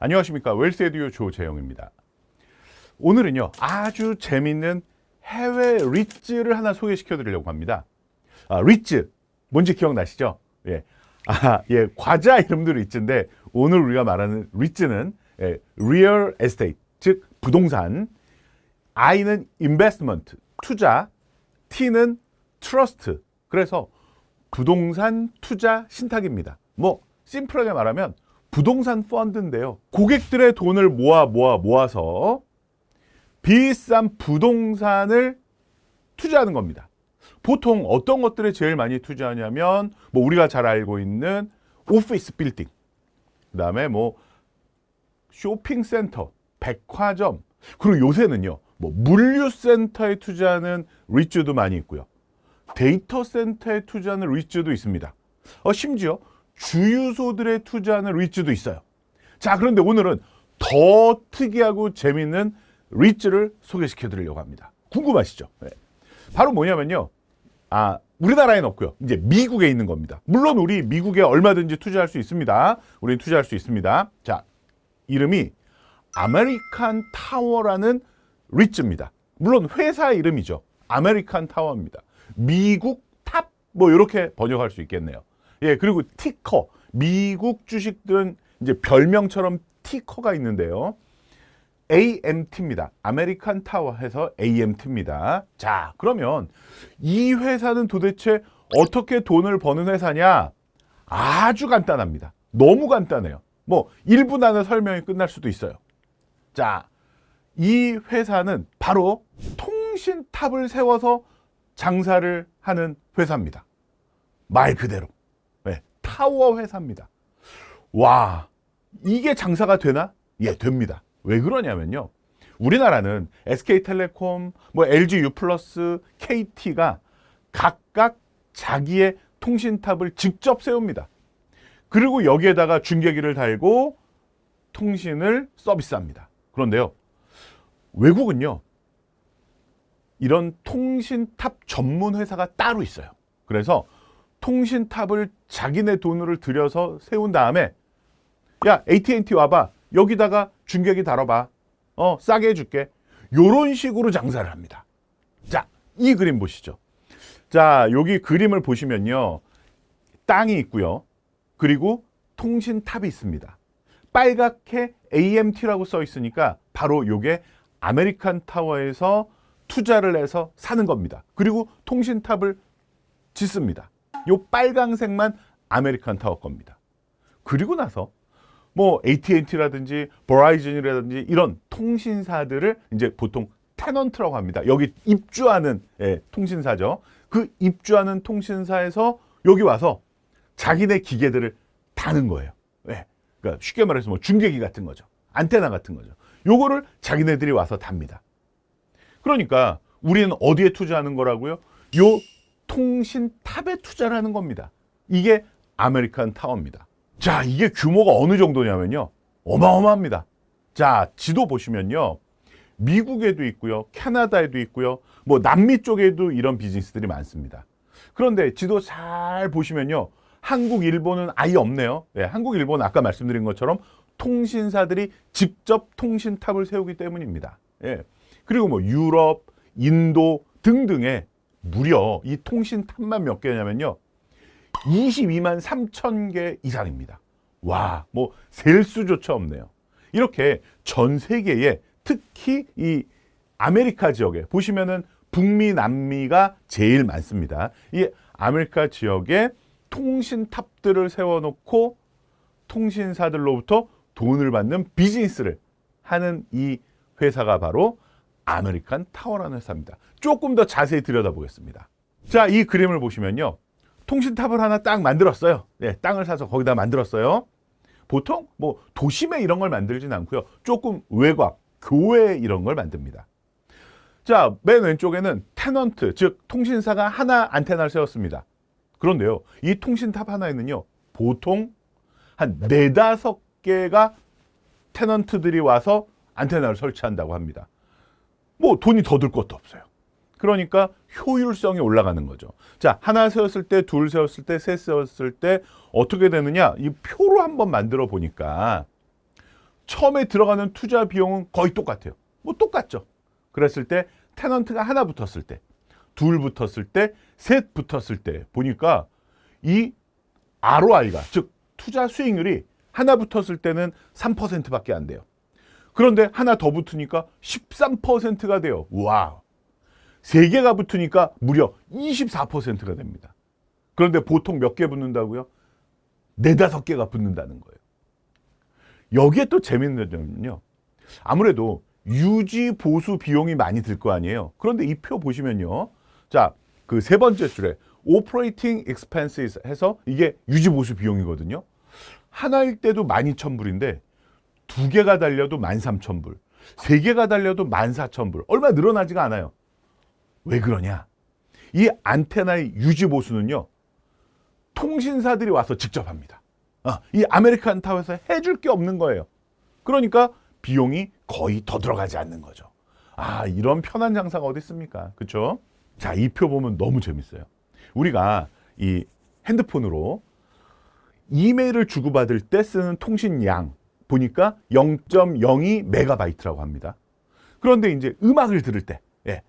안녕하십니까 웰스에듀오 조재영입니다. 오늘은요 아주 재밌는 해외 리츠를 하나 소개시켜 드리려고 합니다. 아, 리츠 뭔지 기억나시죠? 예. 아, 예, 과자 이름도 리츠인데 오늘 우리가 말하는 리츠는 예, real estate 즉 부동산 I는 investment 투자 T는 trust 그래서 부동산 투자 신탁입니다. 뭐 심플하게 말하면 부동산 펀드인데요. 고객들의 돈을 모아 모아 모아서 비싼 부동산을 투자하는 겁니다. 보통 어떤 것들에 제일 많이 투자하냐면 뭐 우리가 잘 알고 있는 오피스 빌딩, 그다음에 뭐 쇼핑센터, 백화점, 그리고 요새는요. 뭐 물류센터에 투자하는 리츠도 많이 있고요. 데이터 센터에 투자하는 리츠도 있습니다. 어, 심지어 주유소들에 투자하는 리츠도 있어요. 자, 그런데 오늘은 더 특이하고 재밌는 리츠를 소개시켜 드리려고 합니다. 궁금하시죠? 네. 바로 뭐냐면요. 아, 우리나라에는 없고요. 이제 미국에 있는 겁니다. 물론 우리 미국에 얼마든지 투자할 수 있습니다. 우리는 투자할 수 있습니다. 자, 이름이 아메리칸 타워라는 리츠입니다. 물론 회사 이름이죠. 아메리칸 타워입니다. 미국 탑 뭐 이렇게 번역할 수 있겠네요. 예, 그리고 티커 미국 주식들은 이제 별명처럼 티커가 있는데요. AMT입니다. 아메리칸 타워 해서 AMT입니다. 자, 그러면 이 회사는 도대체 어떻게 돈을 버는 회사냐? 아주 간단합니다. 너무 간단해요. 뭐 1분 안에 설명이 끝날 수도 있어요. 자, 이 회사는 바로 통신탑을 세워서 장사를 하는 회사입니다. 말 그대로. 네, 타워 회사입니다. 와, 이게 장사가 되나? 예, 됩니다. 왜 그러냐면요. 우리나라는 SK텔레콤, 뭐 LG U+, KT가 각각 자기의 통신탑을 직접 세웁니다. 그리고 여기에다가 중계기를 달고 통신을 서비스합니다. 그런데요. 외국은요. 이런 통신탑 전문 회사가 따로 있어요. 그래서 통신탑을 자기네 돈으로 들여서 세운 다음에 야 AT&T 와봐. 여기다가 중계기 달아봐. 어 싸게 해줄게. 요런 식으로 장사를 합니다. 자이 그림 보시죠. 자 여기 그림을 보시면요. 땅이 있고요. 그리고 통신탑이 있습니다. 빨갛게 AMT라고 써 있으니까 바로 요게 아메리칸 타워에서 투자를 해서 사는 겁니다. 그리고 통신탑을 짓습니다 요 빨강색만 아메리칸 타워 겁니다 그리고 나서 뭐 AT&T라든지 버라이즌이라든지 이런 통신사들을 이제 보통 테넌트라고 합니다. 여기 입주하는 예, 통신사죠. 그 입주하는 통신사에서 여기 와서 자기네 기계들을 다는 거예요. 예. 그러니까 쉽게 말해서 뭐 중계기 같은 거죠. 안테나 같은 거죠. 요거를 자기네들이 와서 답니다. 그러니까 우리는 어디에 투자하는 거라고요? 요 통신 탑에 투자를 하는 겁니다. 이게 아메리칸 타워입니다. 자, 이게 규모가 어느 정도냐면요. 어마어마합니다. 자, 지도 보시면요. 미국에도 있고요. 캐나다에도 있고요. 뭐 남미 쪽에도 이런 비즈니스들이 많습니다. 그런데 지도 잘 보시면요. 한국, 일본은 아예 없네요. 네, 한국, 일본은 아까 말씀드린 것처럼 통신사들이 직접 통신탑을 세우기 때문입니다. 예. 그리고 뭐 유럽, 인도 등등의 무려 이 통신 탑만 몇 개냐면요. 22만 3천 개 이상입니다. 와, 뭐 셀 수조차 없네요. 이렇게 전 세계에 특히 이 아메리카 지역에 보시면은 북미, 남미가 제일 많습니다. 이 아메리카 지역에 통신 탑들을 세워놓고 통신사들로부터 돈을 받는 비즈니스를 하는 이 회사가 바로 아메리칸 타워라는 회사입니다. 조금 더 자세히 들여다보겠습니다. 자, 이 그림을 보시면요. 통신탑을 하나 딱 만들었어요. 네, 땅을 사서 거기다 만들었어요. 보통 뭐 도심에 이런 걸 만들진 않고요. 조금 외곽, 교외 이런 걸 만듭니다. 자, 맨 왼쪽에는 테넌트, 즉 통신사가 하나 안테나를 세웠습니다. 그런데요. 이 통신탑 하나에는요. 보통 한 네다섯 개가 테넌트들이 와서 안테나를 설치한다고 합니다. 뭐 돈이 더 들 것도 없어요. 그러니까 효율성이 올라가는 거죠. 자, 하나 세웠을 때, 둘 세웠을 때, 셋 세웠을 때 어떻게 되느냐? 이 표로 한번 만들어 보니까 처음에 들어가는 투자 비용은 거의 똑같아요. 뭐 똑같죠. 그랬을 때 테넌트가 하나 붙었을 때, 둘 붙었을 때, 셋 붙었을 때 보니까 이 ROI가 즉 투자 수익률이 하나 붙었을 때는 3%밖에 안 돼요. 그런데 하나 더 붙으니까 13%가 돼요. 와. 세 개가 붙으니까 무려 24%가 됩니다. 그런데 보통 몇 개 붙는다고요? 네다섯 개가 붙는다는 거예요. 여기에 또 재밌는 점은요. 아무래도 유지 보수 비용이 많이 들 거 아니에요. 그런데 이 표 보시면요. 자, 그 세 번째 줄에 operating expenses 해서 이게 유지 보수 비용이거든요. 하나일 때도 12,000불인데 두 개가 달려도 13,000불, 세 개가 달려도 14,000불. 얼마 늘어나지가 않아요. 왜 그러냐? 이 안테나의 유지 보수는요. 통신사들이 와서 직접 합니다. 아, 이 아메리칸 타워에서 해줄 게 없는 거예요. 그러니까 비용이 거의 더 들어가지 않는 거죠. 아, 이런 편한 장사가 어디 있습니까? 그렇죠? 자, 이 표 보면 너무 재밌어요. 우리가 이 핸드폰으로 이메일을 주고받을 때 쓰는 통신량 보니까 0.02 메가바이트라고 합니다. 그런데 이제 음악을 들을 때, 예,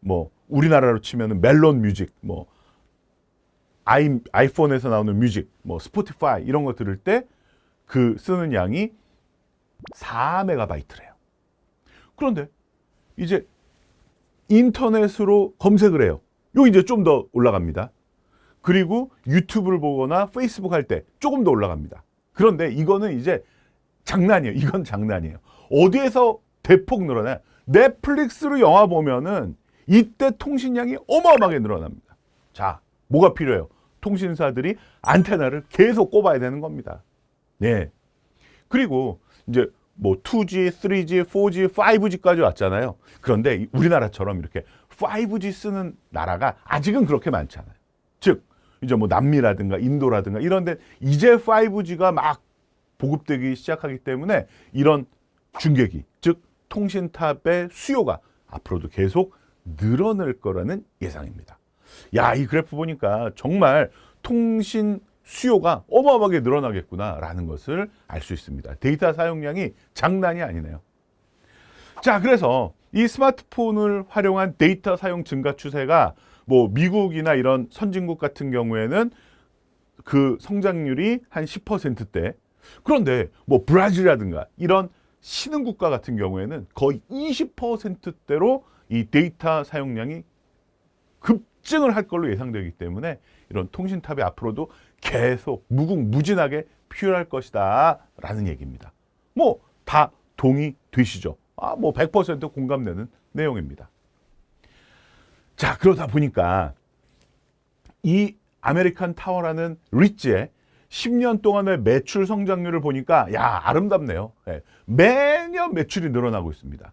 뭐 우리나라로 치면은 멜론 뮤직, 뭐 아이, 아이폰에서 나오는 뮤직, 뭐 스포티파이 이런 거 들을 때 그 쓰는 양이 4메가바이트래요. 그런데 이제 인터넷으로 검색을 해요. 요 이제 좀 더 올라갑니다. 그리고 유튜브를 보거나 페이스북 할 때 조금 더 올라갑니다. 그런데 이거는 이제 장난이에요. 이건 장난이에요. 어디에서 대폭 늘어나? 넷플릭스로 영화 보면은 이때 통신량이 어마어마하게 늘어납니다. 자, 뭐가 필요해요? 통신사들이 안테나를 계속 꼽아야 되는 겁니다. 네. 그리고 이제 뭐 2G, 3G, 4G, 5G까지 왔잖아요. 그런데 우리나라처럼 이렇게 5G 쓰는 나라가 아직은 그렇게 많지 않아요. 즉, 이제 뭐 남미라든가 인도라든가 이런데 이제 5G가 막 보급되기 시작하기 때문에 이런 중계기, 즉 통신탑의 수요가 앞으로도 계속 늘어날 거라는 예상입니다. 야, 이 그래프 보니까 정말 통신 수요가 어마어마하게 늘어나겠구나라는 것을 알 수 있습니다. 데이터 사용량이 장난이 아니네요. 자, 그래서 이 스마트폰을 활용한 데이터 사용 증가 추세가 뭐 미국이나 이런 선진국 같은 경우에는 그 성장률이 한 10%대. 그런데 뭐 브라질이라든가 이런 신흥 국가 같은 경우에는 거의 20%대로 이 데이터 사용량이 급증을 할 걸로 예상되기 때문에 이런 통신탑이 앞으로도 계속 무궁무진하게 필요할 것이다 라는 얘기입니다. 뭐 다 동의되시죠? 아, 뭐 100% 공감되는 내용입니다. 자, 그러다 보니까 이 아메리칸 타워라는 리츠의 10년 동안의 매출 성장률을 보니까 야, 아름답네요. 예, 매년 매출이 늘어나고 있습니다.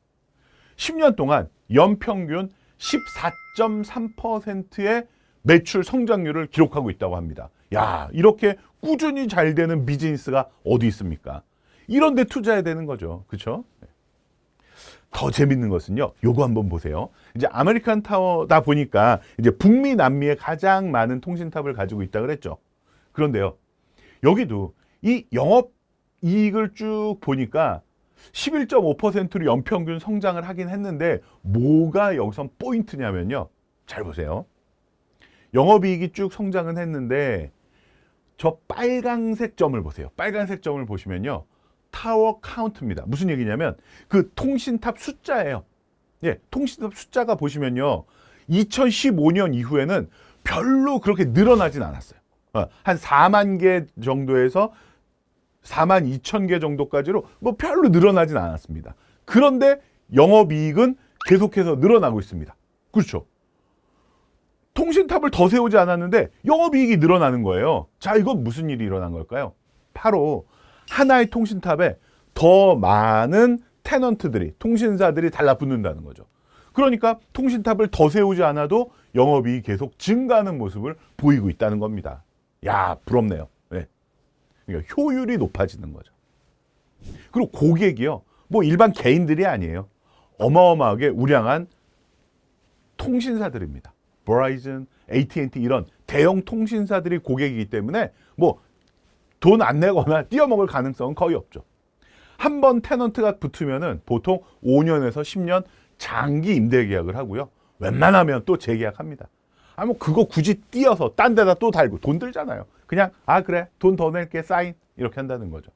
10년 동안 연평균 14.3%의 매출 성장률을 기록하고 있다고 합니다. 야, 이렇게 꾸준히 잘 되는 비즈니스가 어디 있습니까? 이런 데 투자해야 되는 거죠. 그렇죠? 더 재밌는 것은요. 요거 한번 보세요. 이제 아메리칸 타워다 보니까 이제 북미 남미에 가장 많은 통신탑을 가지고 있다 그랬죠. 그런데요. 여기도 이 영업 이익을 쭉 보니까 11.5%로 연평균 성장을 하긴 했는데 뭐가 여기선 포인트냐면요. 잘 보세요. 영업이익이 쭉 성장은 했는데 저 빨강색 점을 보세요. 빨간색 점을 보시면요. 타워 카운트입니다. 무슨 얘기냐면 그 통신탑 숫자예요. 예, 통신탑 숫자가 보시면요. 2015년 이후에는 별로 그렇게 늘어나진 않았어요. 어, 한 4만 개 정도에서 4만 2천 개 정도까지로 뭐 별로 늘어나진 않았습니다. 그런데 영업이익은 계속해서 늘어나고 있습니다. 그렇죠. 통신탑을 더 세우지 않았는데 영업이익이 늘어나는 거예요. 자, 이건 무슨 일이 일어난 걸까요? 바로 하나의 통신탑에 더 많은 테넌트들이, 통신사들이 달라붙는다는 거죠. 그러니까 통신탑을 더 세우지 않아도 영업이익이 계속 증가하는 모습을 보이고 있다는 겁니다. 야, 부럽네요. 네. 그러니까 효율이 높아지는 거죠. 그리고 고객이요. 뭐 일반 개인들이 아니에요. 어마어마하게 우량한 통신사들입니다. 버라이즌, AT&T 이런 대형 통신사들이 고객이기 때문에 뭐 돈 안 내거나 띄어먹을 가능성은 거의 없죠. 한 번 테넌트가 붙으면은 보통 5년에서 10년 장기 임대 계약을 하고요. 웬만하면 또 재계약합니다. 아, 뭐 그거 굳이 띄어서 딴 데다 또 달고 돈 들잖아요. 그냥 아 그래 돈 더 낼게 사인 이렇게 한다는 거죠.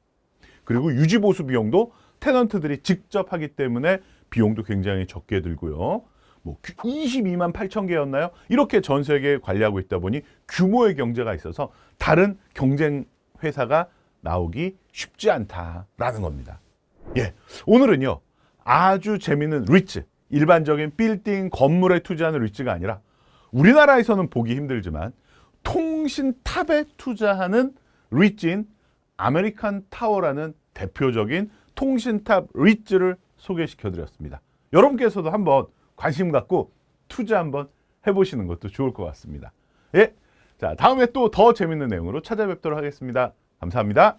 그리고 유지 보수 비용도 테넌트들이 직접 하기 때문에 비용도 굉장히 적게 들고요. 뭐 22만 8천 개였나요? 이렇게 전 세계에 관리하고 있다 보니 규모의 경제가 있어서 다른 경쟁 회사가 나오기 쉽지 않다라는 겁니다. 예. 오늘은요. 아주 재밌는 리츠, 일반적인 빌딩 건물에 투자하는 리츠가 아니라 우리나라에서는 보기 힘들지만 통신탑에 투자하는 리츠인 아메리칸 타워라는 대표적인 통신탑 리츠를 소개시켜 드렸습니다. 여러분께서도 한번 관심 갖고 투자 한번 해보시는 것도 좋을 것 같습니다. 예. 자, 다음에 또 더 재밌는 내용으로 찾아뵙도록 하겠습니다. 감사합니다.